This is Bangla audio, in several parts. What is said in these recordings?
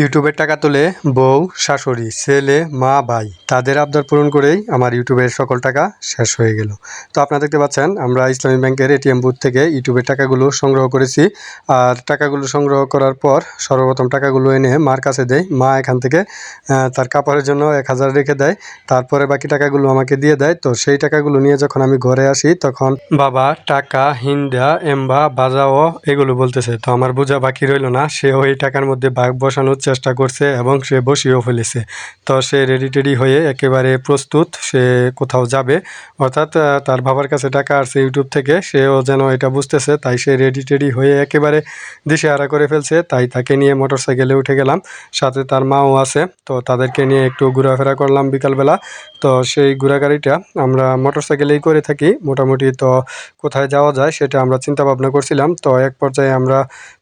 ইউটিউবের টাকা তুলে বউ, শাশুড়ি, ছেলে, মা, ভাই, তাদের আবদার পূরণ করেই আমার ইউটিউবের সকল টাকা শেষ হয়ে গেল। তো আপনারা দেখতে পাচ্ছেন, আমরা ইসলামী ব্যাংকের এটিএম বুথ থেকে ইউটিউবের টাকাগুলো সংগ্রহ করেছি। আর টাকাগুলো সংগ্রহ করার পর সর্বপ্রথম টাকাগুলো এনে মার কাছে দেয় মা এখান থেকে তার কাপড়ের জন্য এক হাজার রেখে দেয়। তারপরে বাকি টাকাগুলো আমাকে দিয়ে দেয়। তো সেই টাকাগুলো নিয়ে যখন আমি ঘরে আসি, তখন বাবা, টাকা হিন্দা এম্বা, বাজাও, এগুলো বলতেছে। তো আমার বোঝা বাকি রইল না, সেও এই টাকার মধ্যে ভাগ বসানোর চেষ্টা করছে এবং সে বসিয়েও ফেলেছে। তো সে রেডি টেডি হয়ে একেবারে প্রস্তুত, সে কোথাও যাবে। অর্থাৎ তার বাবার কাছে টাকা আসছে ইউটিউব থেকে, সেও যেন এটা বুঝতেছে, তাই সে রেডি টেডি হয়ে একেবারে দিশেহারা করে ফেলছে। তাই তাকে নিয়ে মোটর সাইকেলে উঠে গেলাম। সাথে তার মাও আছে, তো তাদেরকে নিয়ে একটু ঘোরাফেরা করলাম বিকালবেলা। তো সেই ঘোরাগাড়িটা আমরা মোটর সাইকেলেই করে থাকি। মোটামুটি তো কোথায় যাওয়া যায় সেটা আমরা চিন্তা ভাবনা করছিলাম। তো এক পর্যায়ে আমরা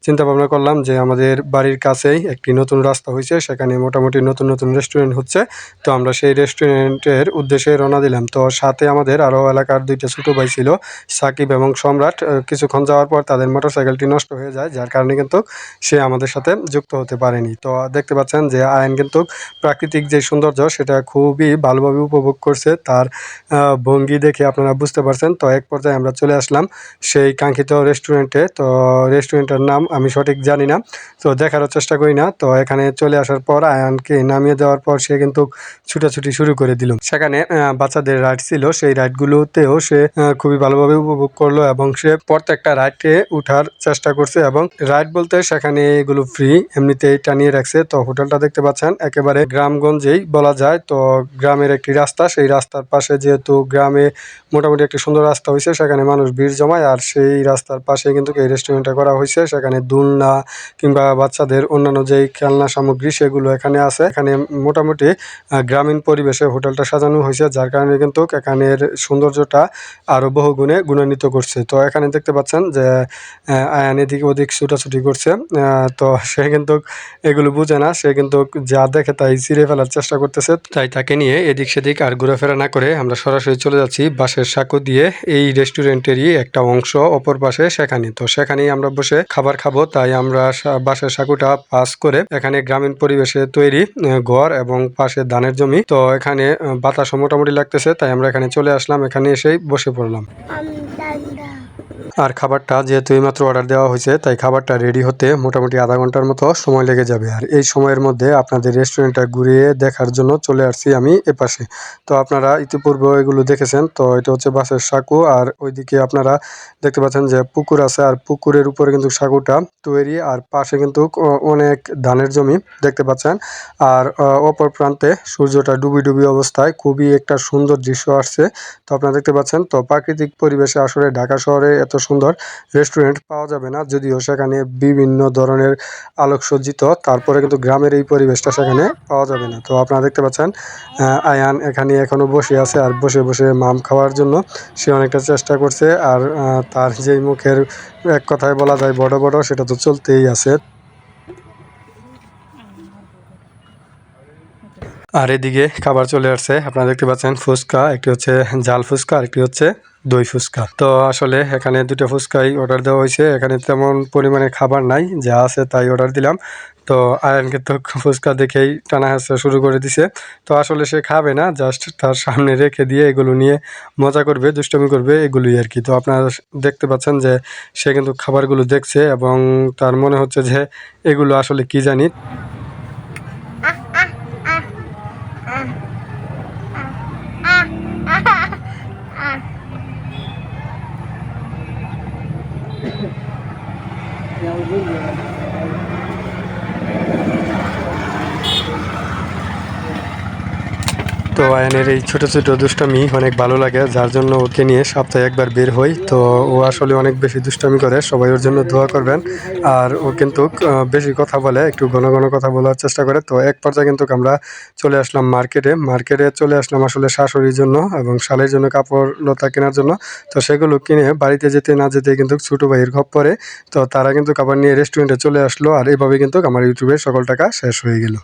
চিন্তা ভাবনা করলাম যে আমাদের বাড়ির কাছেই একটি নতুন রাস্তা হয়েছে, সেখানে মোটামুটি নতুন নতুন রেস্টুরেন্ট হচ্ছে। তো আমরা সেই রেস্টুরেন্টের উদ্দেশ্যে রওনা দিলাম। তো সাথে আমাদের আরও এলাকার দুইটা ছোটো ভাই ছিল, সাকিব এবং সম্রাট। কিছুক্ষণ যাওয়ার পর তাদের মোটরসাইকেলটি নষ্ট হয়ে যায়, যার কারণে কিন্তু সে আমাদের সাথে যুক্ত হতে পারেনি। তো দেখতে পাচ্ছেন যে আয়ন কিন্তু প্রাকৃতিক যে সৌন্দর্য, সেটা খুবই ভালোভাবে উপভোগ করছে। তার ভঙ্গি দেখে আপনারা বুঝতে পারছেন। তো এক পর্যায়ে আমরা চলে আসলাম সেই কাঙ্ক্ষিত রেস্টুরেন্টে তো রেস্টুরেন্টের নাম আমি সঠিক জানি না, তো দেখারও চেষ্টা করি না। তো এখানে চলে আসার পর আয়ানকে নামিয়ে দেওয়ার পর সে কিন্তু ছুটাছুটি শুরু করে দিল। সেখানে বাচ্চাদের রাইড ছিল। সেই রাইডগুলোতেও সে খুবই ভালোভাবে উপভোগ করল এবং সে প্রত্যেকটা রাইডকে উঠার চেষ্টা করছে এবং রাইড বলতে সেখানে এগুলো ফ্রি এমনিতেই টানিয়ে রাখছে। তো হোটেলটা দেখতে পাচ্ছেন, একেবারে গ্রামগঞ্জেই বলা যায়। তো গ্রামের একটি রাস্তা, সেই রাস্তার পাশে যেহেতু গ্রামে মোটামুটি একটি সুন্দর রাস্তা হয়েছে, সেখানে মানুষ ভিড় জমায়। আর সেই রাস্তার পাশে কিন্তু এই রেস্টুরেন্টটা করা হয়েছে। সেখানে দুলনা কিংবা বাচ্চাদের অন্যান্য যেই খেলনা সামগ্রী সেগুলো এখানে আছে। এখানে মোটামুটি গ্রামীণ পরিবেশে হোটেলটা সাজানো হয়েছে, যার কারণে কিন্তু এখানের সৌন্দর্যটা আরও বহুগুণে গুণান্বিত করছে। তো এখানে দেখতে পাচ্ছেন যে আয়ান এদিকে ওদিক ছুটাছুটি করছে। তো সে কিন্তু এগুলো বুঝে না। সে কিন্তু যা দেখে তাই ছিঁড়ে ফেলার চেষ্টা করতেছে। তাই তাকে নিয়ে এদিক সেদিক আর ঘোরাফেরা না করে আমরা সরাসরি চলে যাচ্ছি বাসের সাঁকো দিয়ে। এই রেস্টুরেন্টেরই একটা অংশ অপর পাশে সেখানে। তো সেখানেই আমরা বসে খাবার খাব। তাই আমরা বাসের সাঁকুটা পাস করে এখানে গ্রামীণ পরিবেশে তৈরি ঘর এবং পাশে ধানের জমি। তো এখানে বাতাস মোটামুটি লাগতেছে, তাই আমরা এখানে চলে আসলাম, এখানে এসেই বসে পড়লাম। আর খাবারটা যেহেতু এইমাত্র অর্ডার দেওয়া হয়েছে, তাই খাবারটা রেডি হতে মোটামুটি আধা ঘণ্টার মতো সময় লেগে যাবে। আর এই সময়ের মধ্যে আপনাদের রেস্টুরেন্টটা ঘুরিয়ে দেখার জন্য চলে আসছি আমি এপাশে। তো আপনারা ইতিপূর্বে এগুলো দেখেছেন, তো এটা হচ্ছে বাসের সাঁকু। আর ওইদিকে আপনারা দেখতে পাচ্ছেন যে পুকুর আছে, আর পুকুরের উপরে কিন্তু সাঁকুটা তৈরি। আর পাশে কিন্তু অনেক ধানের জমি দেখতে পাচ্ছেন। আর অপর প্রান্তে সূর্যটা ডুবি ডুবি অবস্থায় খুবই একটা সুন্দর দৃশ্য আসছে। তো আপনারা দেখতে পাচ্ছেন, তো প্রাকৃতিক পরিবেশে আসলে ঢাকা শহরে এত সুন্দর রেস্টুরেন্ট পাওয়া যাবে না, যদিও সেখানে বিভিন্ন ধরনের আলোকসজ্জিত, তারপরে কিন্তু গ্রামের এই পরিবেশটা সেখানে পাওয়া যাবে না। তো আপনারা দেখতে পাচ্ছেন আয়ান এখানে এখনও বসে আছে আর বসে বসে মাম খাওয়ার জন্য সে অনেকটা চেষ্টা করছে আর তার যেই মুখের এক কথায় বলা যায় বড় বড়, সেটা তো চলতেই আছে। আর এদিকে খাবার চলে আসছে, আপনারা দেখতে পাচ্ছেন ফুচকা, একটি হচ্ছে জাল ফুচকা আর একটি হচ্ছে দই ফুচকা। তো আসলে এখানে দুটো ফুচকাই অর্ডার দেওয়া হয়েছে। এখানে তেমন পরিমাণে খাবার নাই, যা আছে তাই অর্ডার দিলাম। তো আয়নকে তো ফুচকা দেখেই টানা হাসা শুরু করে দিছে। তো আসলে সে খাবে না জাস্ট তার সামনে রেখে দিয়ে এগুলো নিয়ে মজা করবে, দুষ্টমি করবে, এগুলোই আর কি। তো আপনারা দেখতে পাচ্ছেন যে সে কিন্তু খাবারগুলো দেখছে এবং তার মনে হচ্ছে যে এগুলো আসলে কি জানি। Hallelujah. তো আয়নের এই ছোট ছোট দুষ্টামি অনেক ভালো লাগে, যার জন্য ওকে নিয়ে সপ্তাহে একবার বের হই। তো ও আসলে অনেক বেশি দুষ্টামি করে, সবাই ওর জন্য দোয়া করবেন। আর ও কিন্তু বেশি কথা বলে, একটু ঘন ঘন কথা বলার চেষ্টা করে। তো এক পর্যায়ে কিন্তু আমরা চলে আসলাম মার্কেটে। মার্কেটে চলে আসলাম আসলে শাশুড়ির জন্য এবং শালের জন্য কাপড় লতা কেনার জন্য। তো সেগুলো কিনে বাড়িতে যেতে না যেতে কিন্তু ছোটো ভাইয়ের খপ পরে তো তারা কিন্তু খাবার নিয়ে রেস্টুরেন্টে চলে আসলো। আর এভাবে কিন্তু আমার ইউটিউবের সকল টাকা শেষ হয়ে গেল।